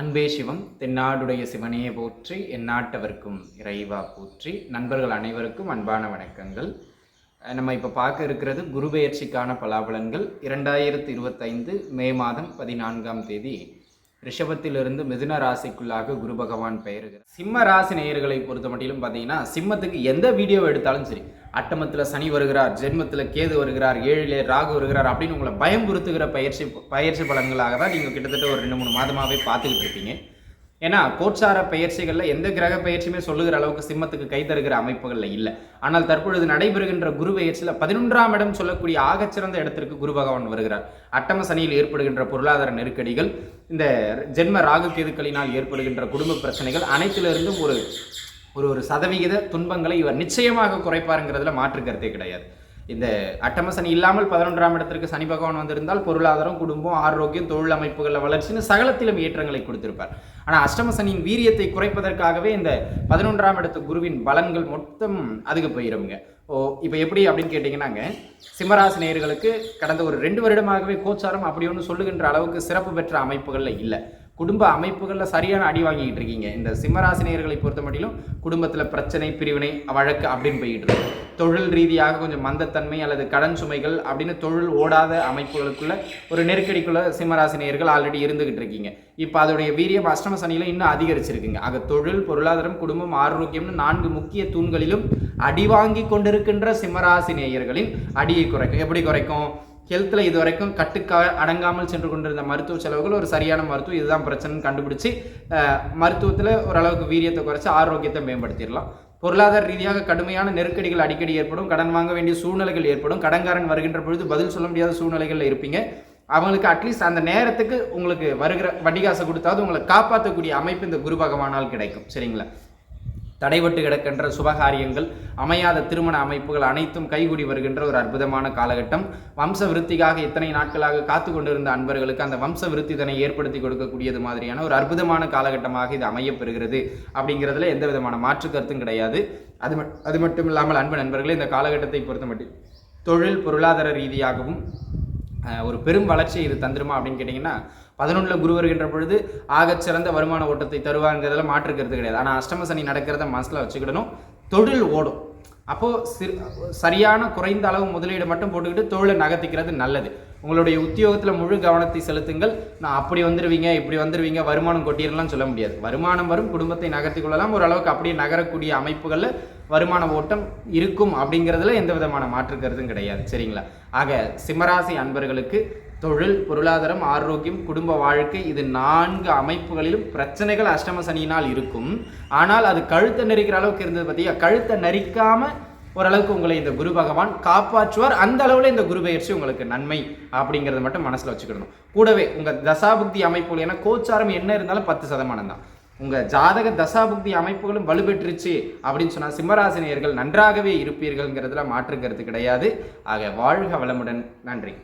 அன்பே சிவம் தென்னாடுடைய சிவனையே போற்றி எந்நாட்டவர்க்கும் இறைவா போற்றி. நண்பர்கள் அனைவருக்கும் அன்பான வணக்கங்கள். நம்ம இப்போ பார்க்க இருக்கிறது குரு பெயர்ச்சிக்கான பலாபலன்கள். இரண்டாயிரத்தி இருபத்தைந்து மே மாதம் பதினான்காம் தேதி ரிஷபத்திலிருந்து மிதுன ராசிக்குள்ளாக குரு பகவான் பெயருகிறார். சிம்ம ராசி நேயர்களை பொறுத்த மட்டிலும் பார்த்தீங்கன்னா சிம்மத்துக்கு எந்த வீடியோ எடுத்தாலும் சரி அட்டமத்தில் சனி வருகிறார் ஜென்மத்தில் கேது வருகிறார் ஏழிலே ராகு வருகிறார் அப்படின்னு உங்களை பயம்புறுத்துகிற பயிற்சி பயிற்சி பலன்களாக தான் நீங்கள் கிட்டத்தட்ட ஒரு ரெண்டு மூணு மாதமாகவே பார்த்துக்கிட்டு இருப்பீங்க ஏன்னா கோட்சார பயிற்சிகளில் எந்த கிரக பயிற்சியுமே சொல்லுகிற அளவுக்கு சிம்மத்துக்கு கை தருகிற அமைப்புகளில் இல்லை. ஆனால் தற்பொழுது நடைபெறுகின்ற குரு பயிற்சியில் பதினொன்றாம் இடம் சொல்லக்கூடிய ஆகச்சிறந்த இடத்திற்கு குரு பகவான் வருகிறார். அட்டம சனியில் ஏற்படுகின்ற பொருளாதார நெருக்கடிகள் இந்த ஜென்ம ராகு கேதுக்களினால் ஏற்படுகின்ற குடும்ப பிரச்சனைகள் அனைத்திலிருந்தும் ஒரு ஒரு ஒரு சதவிகித துன்பங்களை இவர் நிச்சயமாக குறைப்பாருங்கிறதுல மாற்று கருத்தே கிடையாது. இந்த அட்டம சனி இல்லாமல் பதினொன்றாம் இடத்திற்கு சனி பகவான் வந்திருந்தால் பொருளாதாரம் குடும்பம் ஆரோக்கியம் தொழில் அமைப்புகளில் வளர்ச்சின்னு சகலத்திலும் ஏற்றங்களை கொடுத்திருப்பார். ஆனால் அஷ்டம சனியின் வீரியத்தை குறைப்பதற்காகவே இந்த பதினொன்றாம் இடத்து குருவின் பலன்கள் மொத்தம் அதுக்கு போயிருங்க ஓ இப்போ எப்படி அப்படின்னு கேட்டிங்கன்னாங்க சிம்மராசி நேயர்களுக்கு கடந்த ஒரு ரெண்டு வருடமாகவே கோச்சாரம் அப்படி ஒன்று சொல்லுகின்ற அளவுக்கு சிறப்பு பெற்ற அமைப்புகளில் இல்லை. குடும்ப அமைப்புகளில் சரியான அடி வாங்கிக்கிட்டு இருக்கீங்க. இந்த சிம்மராசினியர்களை பொறுத்த மட்டிலும் குடும்பத்தில் பிரச்சனை பிரிவினை வழக்கு அப்படின்னு போய்கிட்டு இருக்கு. தொழில் ரீதியாக கொஞ்சம் மந்தத்தன்மை அல்லது கடன் சுமைகள் அப்படின்னு தொழில் ஓடாத அமைப்புகளுக்குள்ள ஒரு நெருக்கடிக்குள்ள சிம்மராசினியர்கள் ஆல்ரெடி இருந்துகிட்டு இருக்கீங்க. இப்போ அதோடைய வீரியம் அஷ்டம சனியில் இன்னும் அதிகரிச்சிருக்குங்க. ஆக தொழில் பொருளாதாரம் குடும்பம் ஆரோக்கியம்னு நான்கு முக்கிய தூண்களிலும் அடி வாங்கி கொண்டிருக்கின்ற சிம்மராசி நேயர்களின் அடியை குறைக்கும். எப்படி குறைக்கும்? ஹெல்த்தில் இது வரைக்கும் கட்டுக்கா அடங்காமல் சென்று கொண்டிருந்த மருத்துவ செலவுகள் ஒரு சரியான மருத்துவம். இதுதான் பிரச்சனைன்னு கண்டுபிடிச்சி மருத்துவத்தில் ஓரளவுக்கு வீரியத்தை குறைச்சி ஆரோக்கியத்தை மேம்படுத்திடலாம். பொருளாதார ரீதியாக கடுமையான நெருக்கடிகள் அடிக்கடி ஏற்படும். கடன் வாங்க வேண்டிய சூழ்நிலைகள் ஏற்படும். கடன்காரன் வருகின்ற பொழுது பதில் சொல்ல முடியாத சூழ்நிலைகளில் இருப்பீங்க. அவங்களுக்கு அட்லீஸ்ட் அந்த நேரத்துக்கு உங்களுக்கு வருகிற வட்டிகாசை கொடுத்தாவது உங்களை காப்பாற்றக்கூடிய அமைப்பு இந்த குரு பகவானால் கிடைக்கும். சரிங்களா? தடைபட்டு கிடக்கின்ற சுபகாரியங்கள் அமையாத திருமண அமைப்புகள் அனைத்தும் கைகூடி வருகின்ற ஒரு அற்புதமான காலகட்டம். வம்ச விருத்திக்காக இத்தனை நாட்களாக காத்து கொண்டிருந்த அன்பர்களுக்கு அந்த வம்ச விருத்தி இதனை ஏற்படுத்தி கொடுக்கக்கூடியது மாதிரியான ஒரு அற்புதமான காலகட்டமாக இது அமையப்பெறுகிறது அப்படிங்கிறதுல எந்த விதமான மாற்று கருத்தும் கிடையாது. அது மட் அது மட்டும் இல்லாமல் அன்பு நண்பர்களே இந்த காலகட்டத்தை பொறுத்தமட்டில் தொழில் பொருளாதார ரீதியாகவும் ஒரு பெரும் வளர்ச்சி இது தந்துருமா அப்படின்னு கேட்டிங்கன்னா பதினொன்றில் குரு வருகின்ற பொழுது ஆகச்சிறந்த வருமான ஓட்டத்தை தருவாங்கிறதுல மாற்றுக்கிறது கிடையாது. ஆனால் அஷ்டம சனி நடக்கிறத மனசில் வச்சுக்கிடணும். தொழில் ஓடும். அப்போது சிறு சரியான குறைந்த அளவு முதலீடு மட்டும் போட்டுக்கிட்டு தொழிலை நகர்த்திக்கிறது நல்லது. உங்களுடைய உத்தியோகத்தில் முழு கவனத்தை செலுத்துங்கள். நான் அப்படி வந்துடுவீங்க இப்படி வந்துடுவீங்க வருமானம் கொட்டிடலாம் சொல்ல முடியாது. வருமானம் வரும் குடும்பத்தை நகர்த்தி கொள்ளலாம். ஓரளவுக்கு அப்படியே நகரக்கூடிய அமைப்புகளில் வருமான ஓட்டம் இருக்கும் அப்படிங்கிறதுல எந்த விதமான மாற்று கிடையாது. சரிங்களா? ஆக சிம்மராசி அன்பர்களுக்கு தொழில் பொருளாதாரம் ஆரோக்கியம் குடும்ப வாழ்க்கை இது நான்கு அமைப்புகளிலும் பிரச்சனைகள் அஷ்டம சனியினால் இருக்கும். ஆனால் அது கழுத்தை நெரிக்கிற அளவுக்கு இருந்தது பார்த்தீங்க கழுத்தை நெரிக்காம ஓரளவுக்கு உங்களை இந்த குரு பகவான் காப்பாற்றுவார். அந்த அளவில் இந்த குரு பயிற்சி உங்களுக்கு நன்மை அப்படிங்கிறத மட்டும் மனசில் வச்சுக்கிடணும் கூடவே உங்கள் தசாபுக்தி அமைப்புகள் ஏன்னா கோச்சாரம் என்ன இருந்தாலும் பத்து சதமானம் தான். உங்கள் ஜாதக தசாபுக்தி அமைப்புகளும் வலுப்பெற்றுச்சு அப்படின்னு சொன்னால் சிம்மராசினியர்கள் நன்றாகவே இருப்பீர்கள்ங்கிறதுல மாற்றுங்கிறது கிடையாது. ஆக வாழ்க வளமுடன். நன்றி.